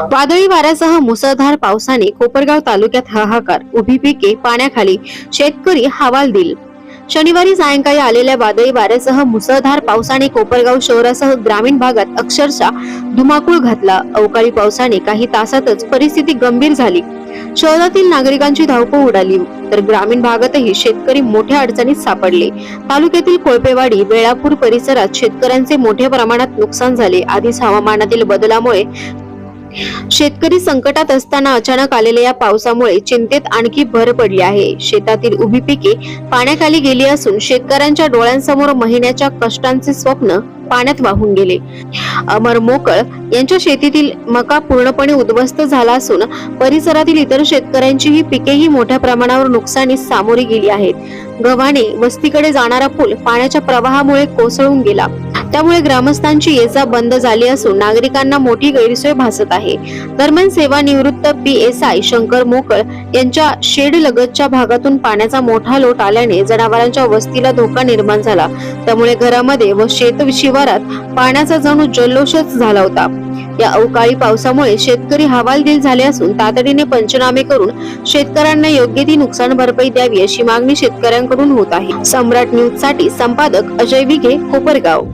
वादळी वाऱ्यासह मुसळधार पावसाने कोपरगाव तालुक्यात हाहाकार उभी पिके पाण्याखाली. शेतकरी हवालदिल शनिवारी सायंकाळी आलेल्या वादळी वाऱ्यासह मुसळधार पावसाने कोपरगाव शहरासह ग्रामीण भागात अक्षरशः धुमाकूळ घातला. अवकाळी पावसाने काही तासातच परिस्थिती गंभीर झाली. शहरातील नागरिकांची धावपळ उडाली. तर ग्रामीण भागातही शेतकरी मोठ्या अडचणीत सापडले. तालुक्यातील कोळपेवाडी वेळापूर परिसरात शेतकऱ्यांचे मोठ्या प्रमाणात नुकसान झाले. आधीच हवामानातील बदलामुळे शेतकरी संकटात असताना अचानक आलेल्या या पावसामुळे चिंतेत आणखी भर पडली आहे. शेतातील उभी पिके पाण्याखाली गेली असून शेतकऱ्यांच्या डोळ्यांसमोर महिन्याच्या कष्टांचे स्वप्न पाण्यात वाहून गेले. अमर मोकळ यांच्या शेतीतील मका पूर्णपणे उद्ध्वस्त झाला असून परिसरातील इतर शेतकऱ्यांचीही पिकेही मोठ्या प्रमाणावर नुकसानीस सामोरी गेली आहेत. गव्हाणे वस्तीकडे जाणारा पूल पाण्याच्या प्रवाहामुळे कोसळून गेला. त्यामुळे ग्रामस्थांची ये जा बंद झाली असून नागरिकांना मोठी गैरसोय भासत आहे. दरम्यान सेवानिवृत्त पी एस आय शंकर मोकळ यांच्या शेड लगतच्या भागातून पाण्याचा मोठा लोट आल्याने जनावरांच्या वस्तीला धोका निर्माण झाला. त्यामुळे घरामध्ये व शेत शिवारात पाण्याचा जणू जल्लोषच झाला होता. या अवकाळी पावसामुळे शेतकरी हवालदिल झाले असून तातडीने पंचनामे करून शेतकऱ्यांना योग्य ती नुकसान भरपाई द्यावी अशी मागणी शेतकऱ्यांकडून होत आहे. सम्राट न्यूजसाठी संपादक अजय विघे कोपरगाव.